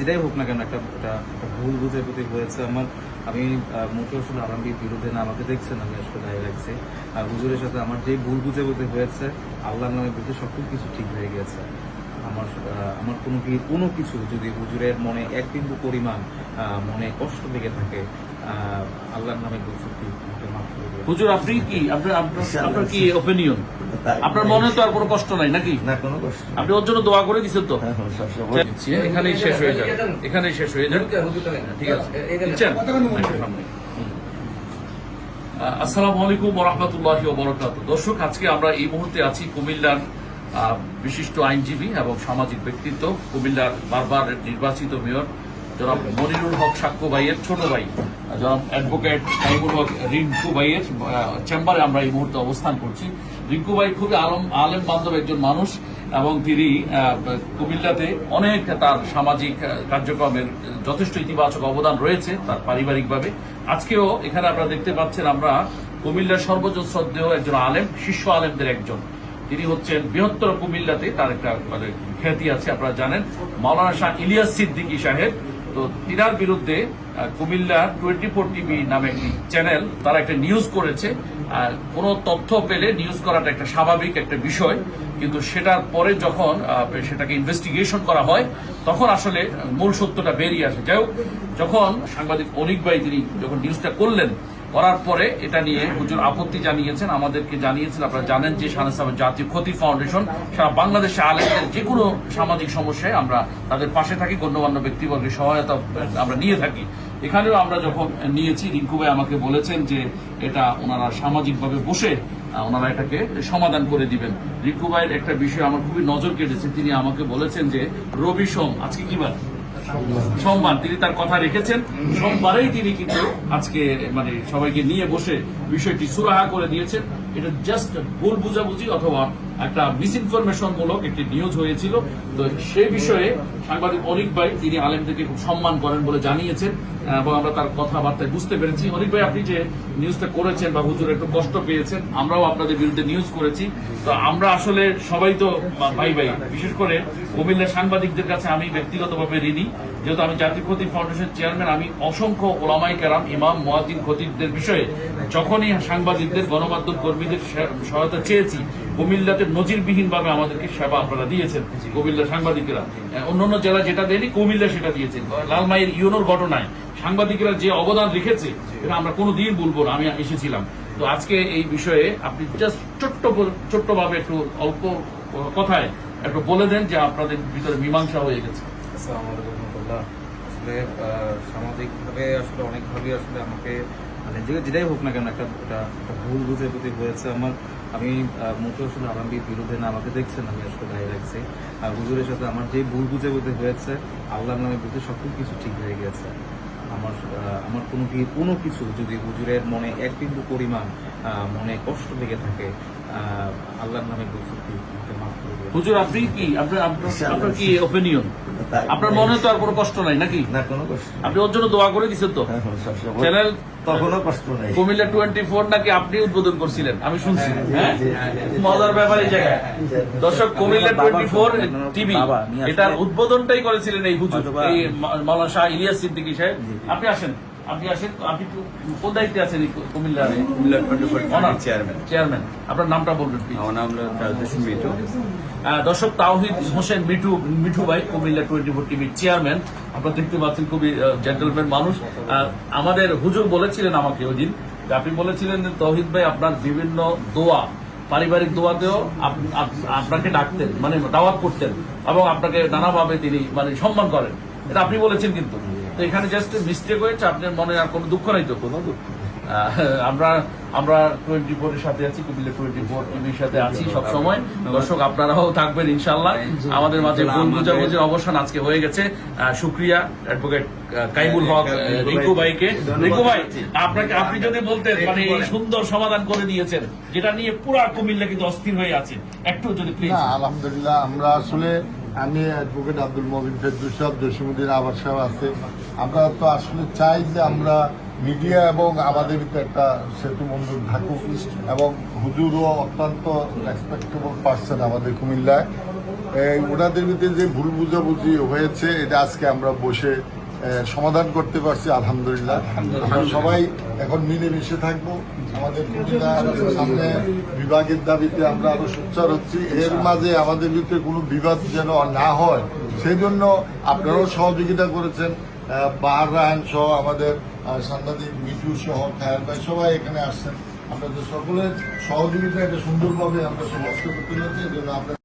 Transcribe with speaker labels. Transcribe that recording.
Speaker 1: যেটাই হোক না কেন একটা ভুল বুঝে প্রতি হয়েছে আমার। আমি মোটেও আসলে আলমগীর বিরুদ্ধে না, আমাকে দেখছেন, আমি আসলে দায় লাগছি। আর হুজুরের সাথে আমার যে ভুল বুঝে বুঝে হয়েছে আল্লাহ নামে বুঝে সকল কিছু ঠিক হয়ে গেছে। আমার আমার কোনো কি কোনো কিছু যদি হুজুরের মনে এক বিন্দু পরিমাণ মনে কষ্ট লেগে থাকে আল্লাহর নামে বলছি কি।
Speaker 2: হুজুর আপনি কি আপনার কি ওপিনিয়ন আপনার মনে তো আর কোনো কষ্ট নাই নাকি?
Speaker 3: না কোনো কষ্ট
Speaker 2: আপনি ওর জন্য দোয়া করে দিচ্ছেন তো?
Speaker 3: হ্যাঁ, হ্যাঁ,
Speaker 2: দিচ্ছি, এখানেই শেষ হয়ে যাবে। এখানেই শেষ হয়ে যাবে। ঠিক আছে। আসসালামু আলাইকুম রহমতুল্লাহ বরকাত দর্শক আজকে আমরা এই মুহূর্তে আছি কুমিল্লার বিশিষ্ট আইনজীবী এবং সামাজিক ব্যক্তিত্ব, কুমিল্লার বারবার নির্বাচিত মেয়র জনাব মনিরুল হক সাক্ষ্য ভাইয়ের ছোট ভাই জনাব অ্যাডভোকেট তাইমুল হক রিঙ্কু ভাইয়ের চেম্বারে আমরা এই মুহূর্তে অবস্থান করছি। রিঙ্কু ভাই খুবই আলম, আলেম বান্ধব একজন মানুষ এবং তিনি কুমিল্লাতে অনেক তার সামাজিক কার্যক্রমের যথেষ্ট ইতিবাচক অবদান রয়েছে তার পারিবারিকভাবে। আজকেও এখানে আপনারা দেখতে পাচ্ছেন আমরা কুমিল্লার সর্বোচ্চ শ্রদ্ধেয় একজন আলেম শীর্ষ আলেমদের একজন। তিনি হচ্ছেন বৃহত্তর কুমিল্লাতে তার একটা মানে খ্যাতি আছে, আপনারা জানেন। মাওলানা শাহ ইলিয়াস সিদ্দিকী সাহেব, তো তিনার বিরুদ্ধে কুমিল্লা টোয়েন্টি ফোর টিভি নামে একটি চ্যানেল, তারা একটা নিউজ করেছে। আর কোনো তথ্য পেলে নিউজ করাটা একটা স্বাভাবিক একটা বিষয়, কিন্তু সেটার পরে যখন সেটাকে ইনভেস্টিগেশন করা হয়, তখন আসলে মূল সত্যটা বেরিয়ে আসে। যাই যখন সাংবাদিক অনিক ভাই তিনি যখন নিউজটা করলেন করার পরে এটা নিয়ে হুজুর আপত্তি জানিয়েছেন, আমাদেরকে জানিয়েছেন, আপনারা জানেন যে সানাসাব জাতীয় ক্ষতি ফাউন্ডেশন সারা বাংলাদেশে আলেমদের যে কোনো সামাজিক সমস্যায় আমরা তাদের পাশে থাকি, গণ্যমান্য ব্যক্তিবর্গের সহায়তা আমরা নিয়ে থাকি। এখানেও আমরা যখন নিয়েছি, রিঙ্কু ভাই আমাকে বলেছেন যে এটা ওনারা সামাজিকভাবে বসে ওনারা এটাকে সমাধান করে দিবেন। রিঙ্কু ভাইয়ের একটা বিষয় আমার খুবই নজর কেটেছে, তিনি আমাকে বলেছেন যে রবি সোম, আজকে কি বার? সোমবার তিনি তার কথা রেখেছেন। সোমবারেই তিনি কিন্তু আজকে মানে সবাইকে নিয়ে বসে বিষয়টি সুরাহা করে দিয়েছেন। এটা জাস্ট ভুল বুঝাবুঝি অথবা একটা মিসইনফরমেশন মূলক একটি নিউজ হয়েছিল। তো সেই বিষয়ে সাংবাদিক অনিক ভাই, তিনি আলেমদেরকে খুব সম্মান করেন বলে জানিয়েছেন এবং আমরা তার কথাবার্তায় বুঝতে পেরেছি। অনিক ভাই, আপনি যে নিউজটা করেছেন বা হুজুর একটু কষ্ট পেয়েছেন, আমরাও আপনাদের বিরুদ্ধে নিউজ করেছি। তো আমরা আসলে সবাই তো ভাই ভাই, বিশেষ করে কুমিল্লার সাংবাদিকদের কাছে আমি ব্যক্তিগতভাবে ঋণী। যেহেতু আমি জাতীয় খতিব ফাউন্ডেশন চেয়ারম্যান, আমি অসংখ্য ওলামাই কেরাম, ইমাম মোয়াজিন খতিবদের বিষয়ে যখনই সাংবাদিকদের, গণমাধ্যম কর্মীদের সহায়তা চেয়েছি কুমিল্লাতে নজিরবিহীনভাবে আমাদেরকে সেবা আপনারা দিয়েছেন, কুমিল্লা সাংবাদিকেরা। অন্যান্য জেলা যেটা দেয়নি, কুমিল্লা সেটা দিয়েছেন। লালমাইয়ের ইউনোর ঘটনায় সাংবাদিকেরা যে অবদান রেখেছে, এটা আমরা কোনো দিন বলব না, আমি এসেছিলাম। তো আজকে এই বিষয়ে আপনি জাস্ট ছোট্ট ছোট্টভাবে একটু অল্প কথায় একটু বলে দেন যে আপনাদের ভিতরে মীমাংসা হয়ে গেছে।
Speaker 1: আসলে সামাজিকভাবে আসলে অনেকভাবেই আসলে আমাকে মানে যে যেটাই হোক না কেন একটা ভুল বুঝে প্রতি হয়েছে আমার। আমি মোটেও আসলে আলমগীর বিরুদ্ধে না, আমাকে দেখছেন, আমি আসলে দাঁড়িয়ে রাখছি আর হুজুরের সাথে আমার যে ভুল বুঝে বুঝে হয়েছে, আল্লাহর নামে বুঝে সকল কিছু ঠিক হয়ে গেছে। আমার আমার কোনো কোনো কিছু যদি হুজুরের মনে এক বিন্দু পরিমাণ মনে কষ্ট লেগে থাকে আল্লাহর নামে বলছি।
Speaker 2: হুজুর আপনি কি? আপনার কি ওপিনিয়ন আপনার মনে তো আর কোনো কষ্ট নাই নাকি?
Speaker 3: না কোনো কষ্ট
Speaker 2: আপনি ওর জন্য দোয়া করে দিচ্ছেন তো।
Speaker 3: হ্যাঁ, হ্যাঁ,
Speaker 2: চ্যানেল
Speaker 3: তখনও কষ্ট নেই।
Speaker 2: কুমিল্লা টোয়েন্টি ফোর নাকি আপনি উদ্বোধন করছিলেন? আমি শুনছি। হ্যাঁ মজার ব্যাপার এই জায়গায়। দর্শক কুমিল্লা টোয়েন্টি ফোর টিভি এটার উদ্বোধনটাই করেছিলেন এই হুজুর
Speaker 1: হয়তোবা-
Speaker 2: এই মা- মাওলানা শাহ ইলিয়াস সিদ্দিকী সাহেব। আপনি আসেন। আপনি আসেন আপনি কোন দায়িত্বে আছেন কুমিল্লার
Speaker 4: কুমিল্লা চেয়ারম্যান
Speaker 2: চেয়ারম্যান আপনার নামটা বলবেন
Speaker 4: আমার নাম মিঠু।
Speaker 2: দর্শক তাওহিদ হোসেন মিঠু মিঠু ভাই কুমিল্লা টোয়েন্টি ফোর টিভির চেয়ারম্যান আপনারা দেখতে পাচ্ছেন খুবই জেন্টলম্যান মানুষ। আমাদের হুজুর বলেছিলেন আমাকে ওই দিন আপনি বলেছিলেন যে তৌহিদ ভাই আপনার বিভিন্ন দোয়া পারিবারিক দোয়াতেও আপ- আপ- আপনাকে ডাকতেন মানে দাওয়াত করতেন এবং আপনাকে নানাভাবে তিনি মানে সম্মান করেন। এটা আপনি বলেছেন কিন্তু। তো এখানে জাস্ট মিস্টেক হয়েছে আপনার মনে আর কোনো দুঃখ নাই তো? কোনো দুঃখ আমরা আমরা টোয়েন্টি ফোর এর সাথে আছি কুমিল্লা টোয়েন্টি ফোর টিভির সাথে আছি সব সময়। দর্শক আপনারাও থাকবেন ইনশাল্লাহ আমাদের মাঝে ভুল বুঝাবুঝির অবসান আজকে হয়ে গেছে। আহ, শুক্রিয়া অ্যাডভোকেট কাইমুল হক রিঙ্কু ভাইকে। রিঙ্কু ভাই আপনাকে আপনি যদি বলতেন মানে এই সুন্দর সমাধান করে দিয়েছেন যেটা নিয়ে পুরা কুমিল্লা কিন্তু অস্থির হয়ে আছে। একটু যদি প্লিজ
Speaker 5: আলহামদুলিল্লাহ আমরা আসলে আমি অ্যাডভোকেট আব্দুল মবিন ফেরদুস সাহেব আবার সাহেব আছে। আমরা তো আসলে চাই যে আমরা মিডিয়া এবং আমাদের ভিতরে একটা সেতু মন্দির থাকুক এবং হুজুরও অত্যন্ত রেসপেক্টেবল পার্সন আমাদের কুমিল্লায়। ওনাদের ভিতরে যে ভুল বুঝাবুঝি হয়েছে, এটা আজকে আমরা বসে সমাধান করতে পারছি আলহামদুলিল্লাহ। আমরা সবাই এখন মিলেমিশে থাকব। আমাদের সামনে বিভাগের দাবিতে আমরা আরও সোচ্চার হচ্ছি। এর মাঝে আমাদের ভিতরে কোনো বিবাদ যেন না হয় সেই জন্য আপনারাও সহযোগিতা করেছেন। বাহার রায়ন সহ আমাদের সাংবাদিক মিঠু সহ খায়াল ভাই সবাই এখানে আসছেন। আপনাদের সকলের সহযোগিতা এটা সুন্দরভাবে আমরা সমাপ্ত করতে যাচ্ছি এই জন্য আমরা